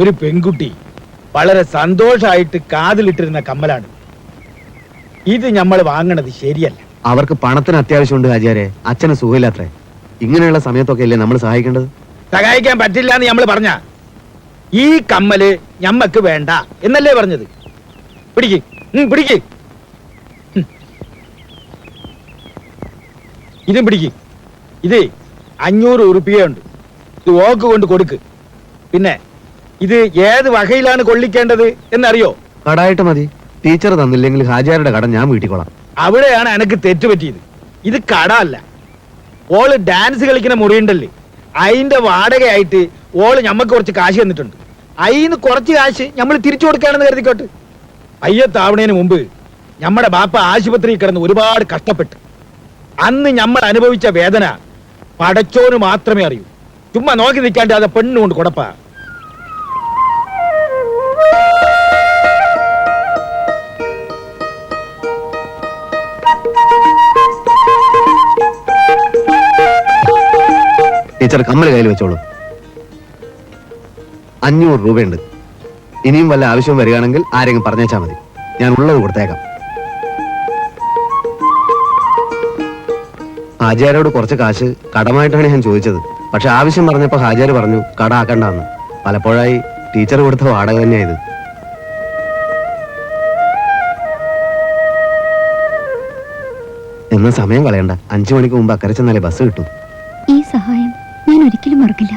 ഒരു പെൺകുട്ടി വളരെ സന്തോഷമായിട്ട് കാതിലിട്ടിരുന്ന കമ്മലാണ്. ഇത് നമ്മൾ വാങ്ങണത് ശരിയല്ല. അവർക്ക് പണത്തിന് അത്യാവശ്യമുണ്ട് ആചാര്യ അച്ഛന് സുഖമില്ലാത്രേ. ഇങ്ങനെയുള്ള സമയത്തൊക്കെ അല്ലേ നമ്മൾ സഹായിക്കേണ്ടത്? സഹായിക്കാൻ പറ്റില്ല എന്ന് നമ്മൾ പറഞ്ഞ. ഈ കമ്മൽ ഞമ്മക്ക് വേണ്ട എന്നല്ലേ പറഞ്ഞത്. പിടിക്ക്. പിടിക്ക്. ഇതും പിടിക്ക്. ഇത് അഞ്ഞൂറ് ഉറുപ്പികയുണ്ട്. ഇത് ഓക്ക് കൊണ്ട് കൊടുക്ക്. പിന്നെ ഇത് ഏത് വകയിലാണ് കൊള്ളിക്കേണ്ടത് എന്നറിയോ? കടായിട്ട് മതി. ടീച്ചർ തന്നില്ലെങ്കിൽ ഹാജിയാരുടെ കട ഞാൻ വീട്ടിക്കോളാം. അവിടെയാണ് എനക്ക് തെറ്റുപറ്റിയത്. ഇത് കട അല്ല ഓൾ ഡാൻസ് കളിക്കുന്ന മുറിയുണ്ടല്ലേ? അതിന്റെ വാടകയായിട്ട് ഓൾ ഞമ്മക്ക് കുറച്ച് കാശ് തന്നിട്ടുണ്ട്. അയിന്ന് കുറച്ച് കാശ് നമ്മൾ തിരിച്ചു കൊടുക്കുകയാണെന്ന് കരുതിക്കോട്ട്. അയ്യത്താവണേന് മുമ്പ് നമ്മുടെ ബാപ്പ ആശുപത്രിയിൽ കിടന്ന് ഒരുപാട് കഷ്ടപ്പെട്ടു. അന്ന് നമ്മൾ അനുഭവിച്ച വേദന പടച്ചോന് മാത്രമേ അറിയൂ. ചുമ്മാ നോക്കി നിൽക്കാണ്ട് അത് പെണ്ണുകൊണ്ട് കുടപ്പ. ടീച്ചർ കമ്മൽ കയ്യിൽ വെച്ചോളൂ. അഞ്ഞൂറ് രൂപയുണ്ട്. ഇനിയും വല്ല ആവശ്യം വരികയാണെങ്കിൽ ആരെങ്കിലും പറഞ്ഞേച്ചാ മതി. ഞാൻ ഉള്ളത് കൊടുത്തേക്കാം. ഹാജിയാരോട് കുറച്ച് കാശ് കടമായിട്ടാണ് ഞാൻ ചോദിച്ചത്. പക്ഷെ ആവശ്യം പറഞ്ഞപ്പോൾ ഹാജിയാർ പറഞ്ഞു കട ആക്കണ്ടെന്ന് പലപ്പോഴായി ടീച്ചർ കൊടുത്ത വാടക തന്നെയാ ഇത്. എന്നാ സമയം കളയണ്ട. അഞ്ചു മണിക്ക് മുമ്പ് അക്കരെ ചെന്നാലേ ബസ് കിട്ടും. ഈ ഒരിക്കലും മറക്കില്ല.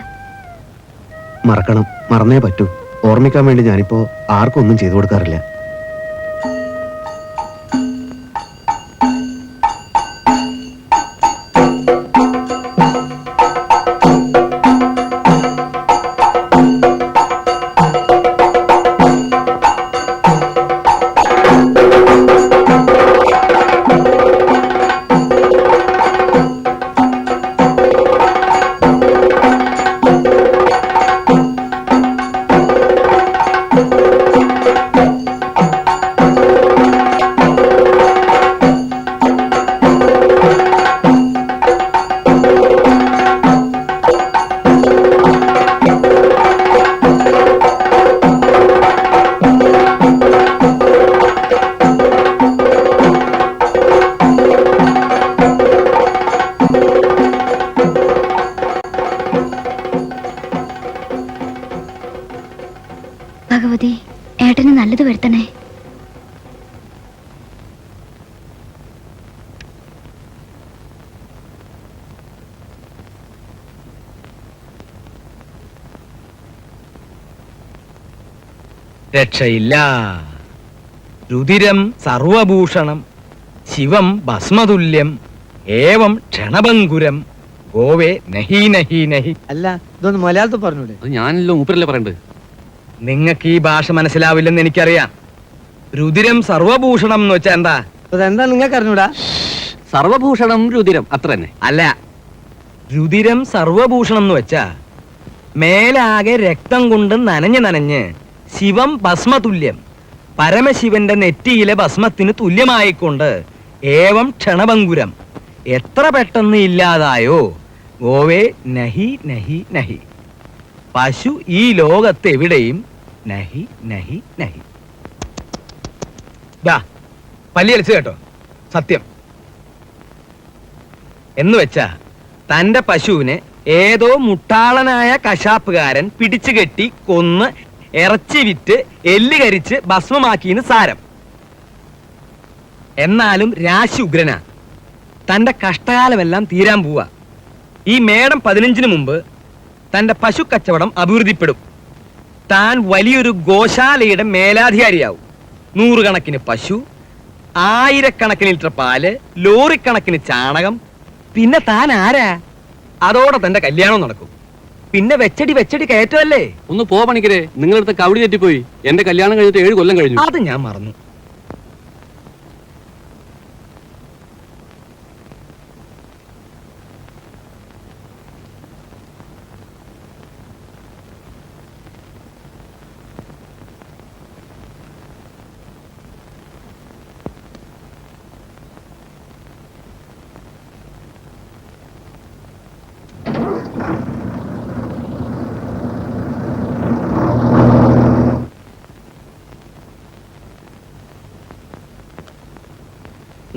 മറക്കണം. മറന്നേ പറ്റൂ. ഓർമ്മിക്കാൻ വേണ്ടി ഞാനിപ്പോ ആർക്കും ഒന്നും ചെയ്തു കൊടുക്കാറില്ല. രക്ഷയില്ല. രുതിരം സർവഭൂഷണം ശിവം ഭസ്മതുല്യം ഏവം ക്ഷണഭങ്കുരം ഗോവേ നഹി നഹി നഹി. അല്ല ഇതൊന്ന് മലയാളത്തിൽ പറഞ്ഞൂടെ? അത് ഞാനല്ലോ മൂപ്പരല്ലേ പറയണ്ടത്? നിങ്ങൾക്ക് ഈ ഭാഷ മനസ്സിലാവില്ലെന്ന് എനിക്കറിയാം. രുതിരം സർവഭൂഷണം എന്ന് വെച്ചാ എന്താ? അതെന്താ നിങ്ങൾക്ക് അറിഞ്ഞൂടാ? സർവഭൂഷണം രുതിരം അത്ര തന്നെ. അല്ല രുതിരം സർവഭൂഷണം എന്ന് വെച്ചാ മേലാകെ രക്തം കൊണ്ട് നനഞ്ഞ് നനഞ്ഞ് ശിവം ഭസ്മതുല്യം. പരമശിവന്റെ നെറ്റിയിലെ ഭസ്മത്തിന് തുല്യമായിക്കൊണ്ട് ഏവം ക്ഷണഭങ്കുരം. എത്ര പെട്ടെന്ന് ഇല്ലാതായോ? ഗോവേ നഹി നഹി നഹി. പശു ഈ ലോകത്തെവിടെയും നഹി നഹി നഹി. ദാ പല്ലി അലിച്ചു കേട്ടോ. സത്യം. എന്ന് വെച്ചാ തന്റെ പശുവിനെ ഏതോ മുട്ടാളനായ കശാപ്പുകാരൻ പിടിച്ചു കെട്ടി കൊന്ന് ഇറച്ചി വിറ്റ് എല്ല് കരിച്ച് ഭസ്മമാക്കിയെന്ന് സാരം. എന്നാലും രാശി ഉഗ്രനാ. തന്റെ കഷ്ടകാലമെല്ലാം തീരാൻ പോവാ. ഈ മേടം പതിനഞ്ചിന് മുമ്പ് തന്റെ പശു കച്ചവടം അഭിവൃദ്ധിപ്പെടും. താൻ വലിയൊരു ഗോശാലയുടെ മേലാധികാരിയാവും. നൂറുകണക്കിന് പശു ആയിരക്കണക്കിന് ലിറ്റർ പാൽ ലോറിക്കണക്കിന് ചാണകം. പിന്നെ താൻ ആരാ? അതോടെ തന്റെ കല്യാണം നടക്കും. പിന്നെ വെച്ചടി വെച്ചടി കയറ്റമല്ലേ ഒന്ന് പോ പണിക്കരെ. നിങ്ങളടുത്ത് കവടി തെറ്റിപ്പോയി. എന്റെ കല്യാണം കഴിഞ്ഞിട്ട് ഏഴ് കൊല്ലം കഴിഞ്ഞു. അത് ഞാൻ മറന്നു.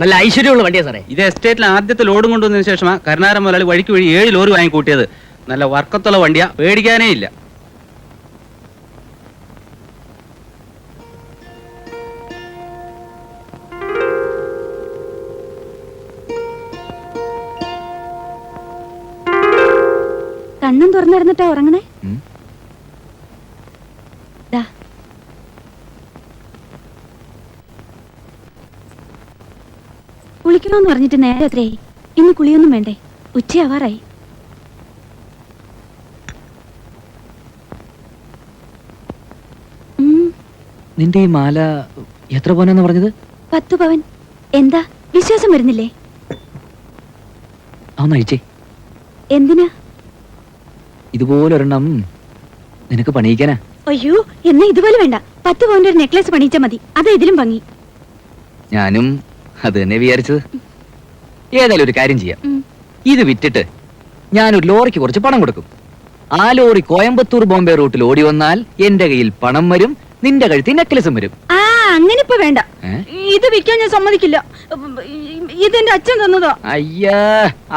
നല്ല ഐശ്വര്യമുള്ള വണ്ടിയാ സാറേ. ഇത് എസ്റ്റേറ്റിൽ ആദ്യത്തെ ലോഡും കൊണ്ടുവന്നതിന് ശേഷമാണ് കരുണാകരൻ മുതലാളി വഴിക്ക് വഴി ഏഴ് ലോറി വാങ്ങിക്കൂട്ടിയത്. നല്ല വർക്കത്തുള്ള വണ്ടിയാ. പേടിക്കാനേ ഇല്ല. കണ്ണും തുറന്നിരുന്നിട്ടാ ഉറങ്ങണേ? കുളിക്കണമെന്ന് പറഞ്ഞിട്ട് നേരെ അത്രേ ഇന്ന് കുളിയൊന്നും വേണ്ടേ. ഉച്ചയാവാറായി. നിന്റെ ഈ മാല എത്ര പോനാന്ന് പറഞ്ഞത്? പത്ത് പവൻ. എന്താ? വിശ്വാസം വരുന്നില്ലേ? അതൊന്ന് എന്തിനാ എന്തിനാ? ഇതുപോലൊരെണ്ണം നിനക്ക് പണിയിക്കാനാ. അയ്യോ എന്നാ ഇതുപോലെ വേണ്ട. പത്ത് പവന്റെ ഒരു നെക്ലേസ് പണിയിച്ചാ മതി. അതാ ഇതിലും ഭംഗി. ഞാനും അത് തന്നെ വിചാരിച്ചത്. ഏതായാലും ഒരു കാര്യം ചെയ്യാം. ഇത് വിറ്റിട്ട് ഞാനൊരു ലോറിക്ക് കുറച്ച് പണം കൊടുക്കും. ആ ലോറി കോയമ്പത്തൂർ ബോംബെ റൂട്ടിൽ ഓടി വന്നാൽ എന്റെ കയ്യിൽ പണം വരും നിന്റെ കഴുത്തിൽ നെക്ലസും വരും. ആ അങ്ങനെ ഇപ്പൊ വേണ്ട. ഏ? ഇത് വിൽക്കാൻ ഞാൻ സമ്മതിക്കില്ല. ഇതെന്റെ അച്ഛൻ തന്നതാ. അയ്യാ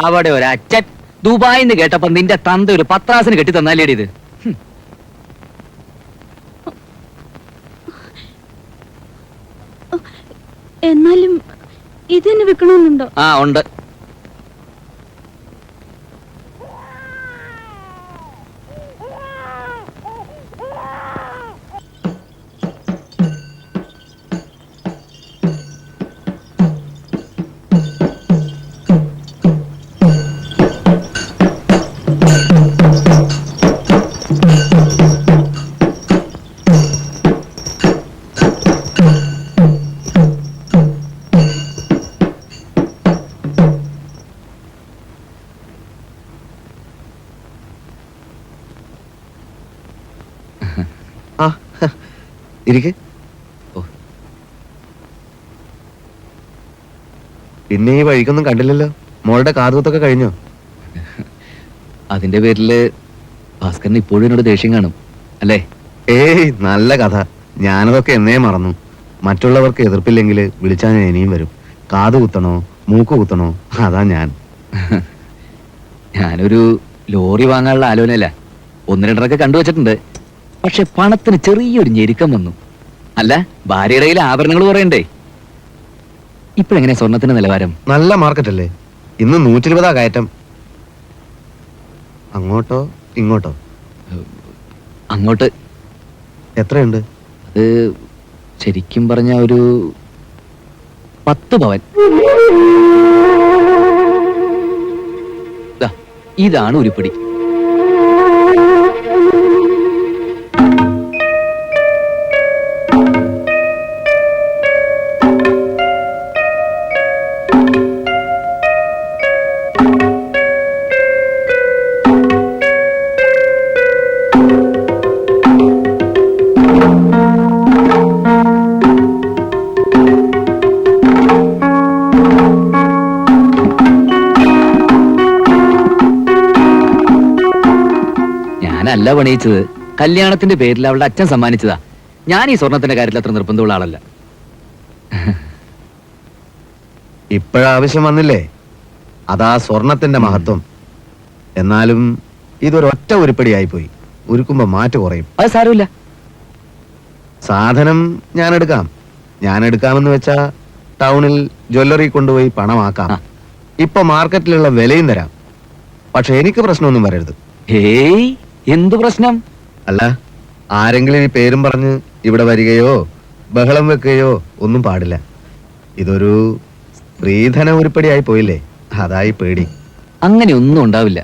അവിടെ ഒരു അച്ഛൻ. ദുബായിന്ന് കേട്ടപ്പോ നിന്റെ തന്ത ഒരു പത്രാസിന് കെട്ടി തന്നാലേടി ഇത്? ഹും. എന്നാലും ഇത് തന്നെ വെക്കണമെന്നുണ്ടോ ആ ഉണ്ട്. ഇരിക്കെ. ഓ. പിന്നെ ഈ വഴിക്കൊന്നും കണ്ടില്ലല്ലോ. മോളുടെ കാതുകൊത്തൊക്കെ കഴിഞ്ഞോ? അതിന്റെ പേരിൽ ഭാസ്കരൻ ഇപ്പോഴും എന്നോട് ദേഷ്യം കാണും. അല്ലേ? ഏയ് നല്ല കഥ. ഞാനതൊക്കെ എന്നേ മറന്നു. മറ്റുള്ളവർക്ക് എതിർപ്പില്ലെങ്കിൽ വിളിച്ചാൽ ഞാൻ ഇനിയും വരും. കാത് കുത്തണോ മൂക്ക് കുത്തണോ അതാ ഞാൻ. ഞാനൊരു ലോറി വാങ്ങാനുള്ള ആലോചനയല്ല. ഒന്ന് രണ്ടരൊക്കെ കണ്ടുവച്ചിട്ടുണ്ട്. പക്ഷെ പണത്തിന് ചെറിയൊരു ഞെരുക്കം വന്നു. അല്ല ഭാര്യയുടെ കയ്യിൽ ആഭരണങ്ങൾ പറയണ്ടേ ഇപ്പോഴെങ്ങനെ സ്വർണത്തിന്റെ നിലവാരം? നല്ല മാർക്കറ്റ് അല്ലേ ഇന്ന് നൂറ്റി ഇരുപതാ കയറ്റം. അങ്ങോട്ടോ ഇങ്ങോട്ടോ? അങ്ങോട്ട്. എത്രയുണ്ട്? അത് ശരിക്കും പറഞ്ഞ ഒരു പത്ത് പവൻ. ദാ, ഇതാണ് ഉരുപ്പിടി ഞാനല്ല പണിയിച്ചത് കല്യാണത്തിന്റെ പേരിൽ അവളുടെ അച്ഛൻ സമ്മാനിച്ചതാ. ഞാൻ ഈ സ്വർണത്തിന്റെ കാര്യത്തിൽ അത്ര നിർബന്ധമുള്ള ആളല്ല. ഇപ്പോഴാവശ്യം വന്നില്ലേ? അതാ സ്വർണത്തിന്റെ മഹത്വം. എന്നാലും ഇതൊരൊറ്റ ഉരുപ്പടിയായി പോയി ഉരുക്കുമ്പോ മാറ്റു കുറയും. അത് സാരമില്ല. സാധനം ഞാൻ എടുക്കാം. ഞാൻ എടുക്കാമെന്ന് വെച്ചാ ടൗണിൽ ജ്വല്ലറി കൊണ്ടുപോയി പണമാക്കാം. ഇപ്പൊ മാർക്കറ്റിലുള്ള വിലയും തരാം. പക്ഷെ എനിക്ക് പ്രശ്നമൊന്നും വരരുത്. ഹേയ്! എന്തു പ്രശ്നം? അല്ല ആരെങ്കിലും ഈ പേരും പറഞ്ഞ് ഇവിടെ വരികയോ ബഹളം വെക്കുകയോ ഒന്നും പാടില്ല. ഇതൊരു സ്ത്രീധന ഉരുപ്പടിയായി പോയില്ലേ? അതായി പേടി. അങ്ങനെ ഒന്നും ഉണ്ടാവില്ല.